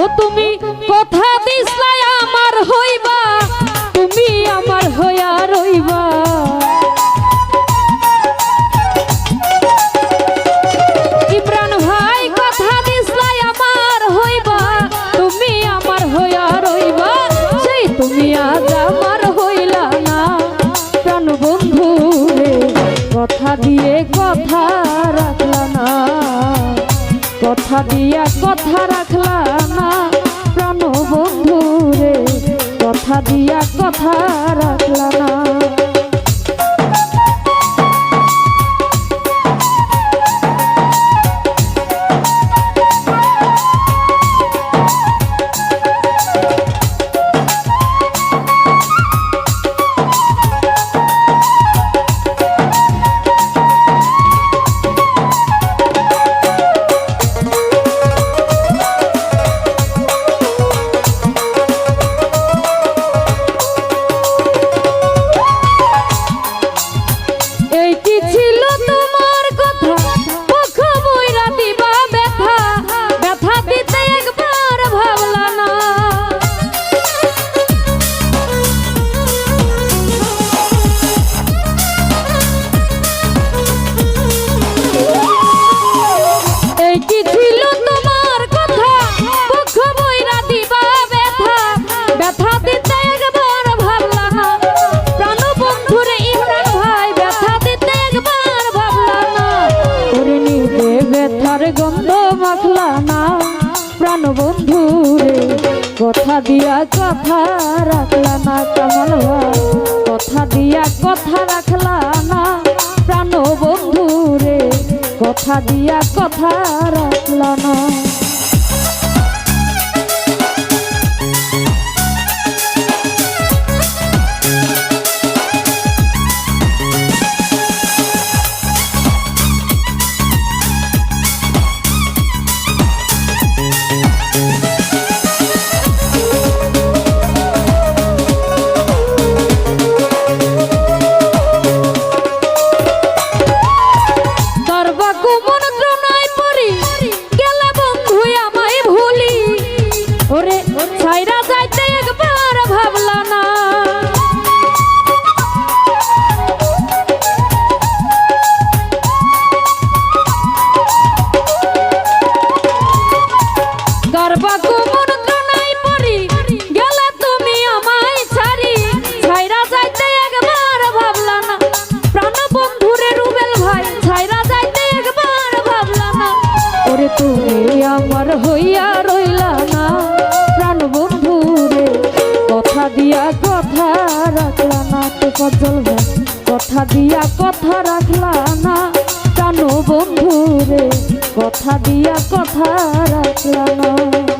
ও তুমি কথা দিসলাই আমার হইবা, তুমি আমার হইয়া রইবা। ভাই, কথা হইবা, তুমি তুমি আজ আমার না। বন্ধু কথা দিয়ে কথা রাখলা না। কথা দিয়া কথা রাখলা কথা কথা দিয়া কথা রাখলা না কামাল কথা দিয়া কথা রাখলা না প্রাণ বন্ধুরে। কথা দিয়া কথা রাখলা না। ভাই কথা দিয়া কথা রাখলা না। প্রাণ বন্ধুরে কথা দিয়া কথা রাখলা না।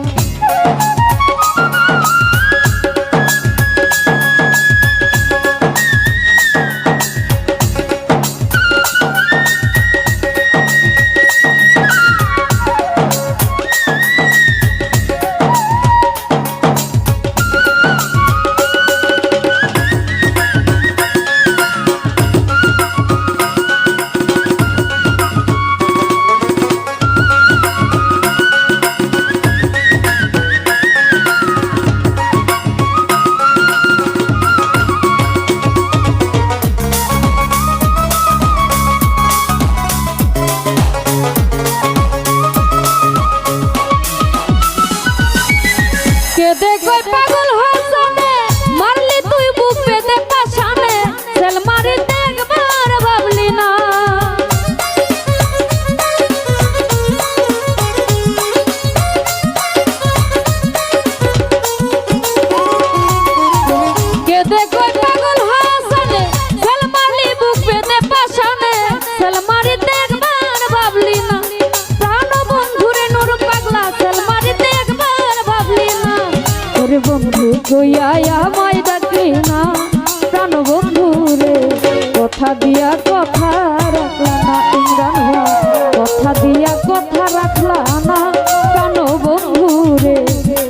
কইয়া আমায় ডাকলি কথা দিয়া কথা দিয়া কথা রাখলা না প্রাণ রে,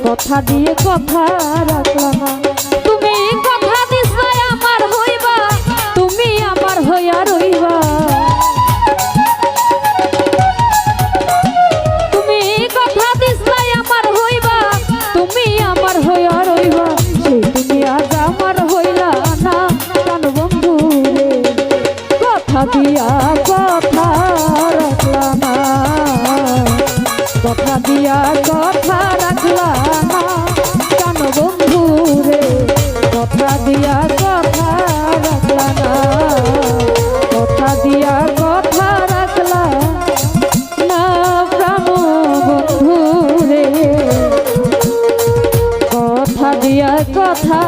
কথা দিয়ে কথা রাখলা কথা রাখলা না কথা দিয়া কথা রাখলা না কেন বন্ধু রে কথা দিয়া কথা রাখলা না কথা দিয়া কথা রাখলা না প্রাণ বন্ধু রে কথা দিয়া কথা